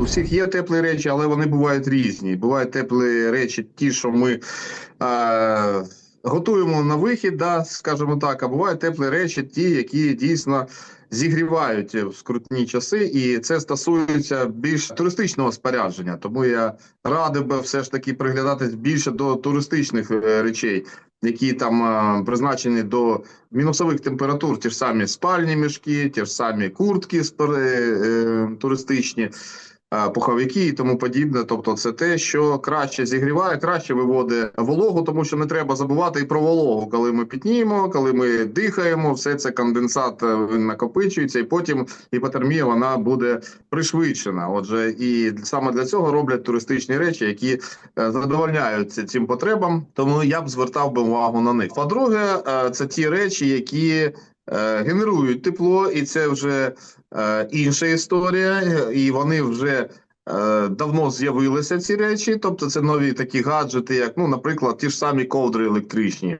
У всіх є теплі речі, але вони бувають різні. Бувають теплі речі, ті, що ми е, готуємо на вихід, да, скажімо так, а бувають теплі речі, ті, які дійсно зігрівають в скрутні часи, і це стосується більш туристичного спорядження. Тому я радив би все ж таки приглядатись більше до туристичних е, речей, які там е, призначені до мінусових температур, ті ж самі спальні мішки, ті ж самі куртки спер- е, туристичні. Е, Пуховики і тому подібне, тобто це те, що краще зігріває, краще виводить вологу, тому що не треба забувати і про вологу, коли ми пітніємо, коли ми дихаємо, все це конденсат е, накопичується, і потім гіпотермія вона буде пришвидшена. Отже, і саме для цього роблять туристичні речі, які е, задовольняють ці- цим потребам. Тому я б звертав би увагу на них. По-друге, е, це ті речі, які генерують тепло, і це вже е, інша історія, і вони вже. е, Давно з'явилися ці речі, тобто це нові такі гаджети, як, ну, наприклад, ті ж самі ковдри електричні.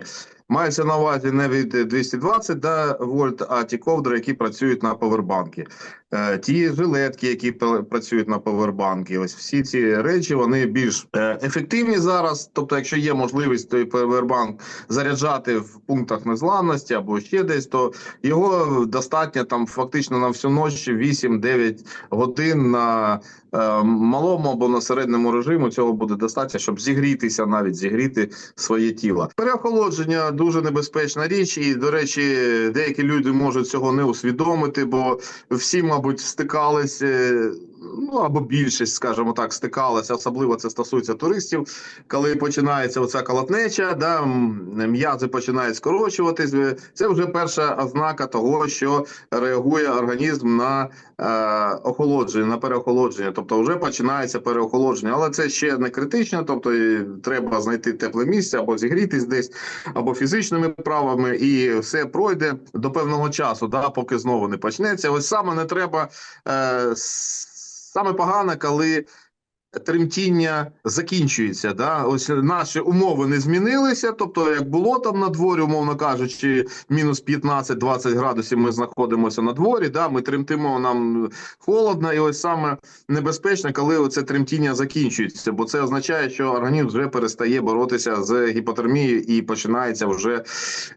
Мається на увазі не від 220 да, вольт, а ті ковдри, які працюють на повербанки. Е, ті жилетки, які пр- працюють на повербанки. Ось всі ці речі вони більш е, ефективні зараз. Тобто, якщо є можливість той повербанк заряджати в пунктах незламності або ще десь, то його достатньо там фактично на всю ніч 8-9 годин на е, малому або на середньому режиму. Цього буде достатньо, щоб зігрітися, навіть зігріти своє тіло. Переохолодження дуже небезпечна річ, і до речі, деякі люди можуть цього не усвідомити, бо всі, мабуть, стикались. Ну або більшість, скажімо так, стикалася, особливо це стосується туристів. Коли починається оця колотнеча, да, м'язи починають скорочуватись. е, Це вже перша ознака того, що реагує організм на е, охолодження, на переохолодження. Тобто вже починається переохолодження, але це ще не критично. Тобто треба знайти тепле місце або зігрітись десь, або фізичними правами, і все пройде до певного часу, да, поки знову не почнеться. Ось саме не треба е, саме погано, коли. Тремтіння закінчується. Да? Ось наші умови не змінилися. Тобто, як було там на дворі, умовно кажучи, мінус 15-20 градусів ми знаходимося на дворі. Да? Ми тремтимо, нам холодно, і ось саме небезпечно, коли оце тремтіння закінчується, бо це означає, що організм вже перестає боротися з гіпотермією і починаються вже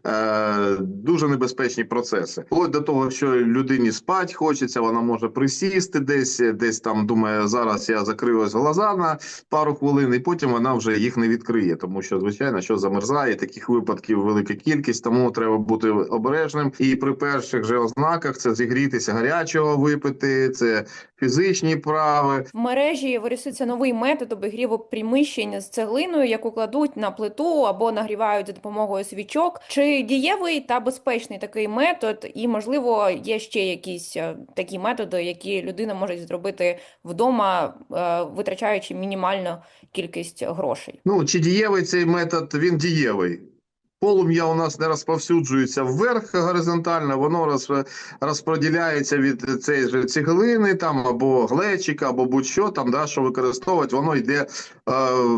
е, дуже небезпечні процеси. Вплоть до того, що людині спать хочеться, вона може присісти десь, десь там думає, зараз я закрию ось глаза на пару хвилин, і потім вона вже їх не відкриє, тому що звичайно, що замерзає таких випадків велика кількість, тому треба бути обережним. І при перших же ознаках це зігрітися гарячого випити, це фізичні прави, В мережі вирісується новий метод обігріву приміщень з цеглиною, яку кладуть на плиту або нагрівають за допомогою свічок. Чи дієвий та безпечний такий метод? І можливо є ще якісь е, такі методи, які людина може зробити вдома, е, витрачаючи мінімальну кількість грошей. Ну, чи дієвий цей метод? Він дієвий. Полум'я у нас не розповсюджується вверх горизонтально, воно роз, розподіляється від цієї ж цеглини там, або глечика, або будь-що там, да, що використовувати, воно йде е,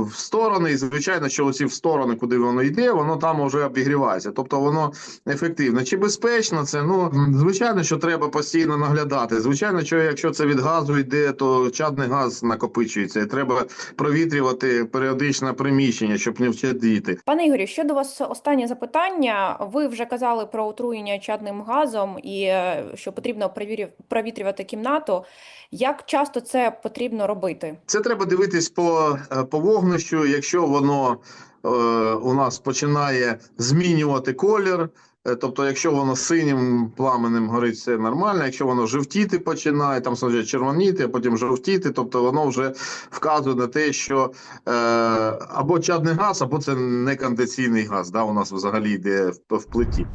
в сторони. І звичайно, що оці в сторони, куди воно йде, воно там вже обігрівається. Тобто воно ефективно. Чи безпечно це? Ну, звичайно, що треба постійно наглядати. Звичайно, що якщо це від газу йде, то чадний газ накопичується. І треба провітрювати періодично приміщення, щоб не вчадіти. Пане Ігорю, ще до вас останнє запитання. Ви вже казали про отруєння чадним газом і е, що потрібно провітрювати кімнату. Як часто це потрібно робити? Це треба дивитись по, е, по вогнищу. Якщо воно у нас починає змінювати колір, е, тобто, якщо воно синім пламенем горить, це нормально. Якщо воно жовтіти починає, там спочатку червоніти, а потім жовтіти, тобто воно вже вказує на те, що е, або чадний газ, або це некондиційний газ. Да, у нас взагалі йде в, в плиті.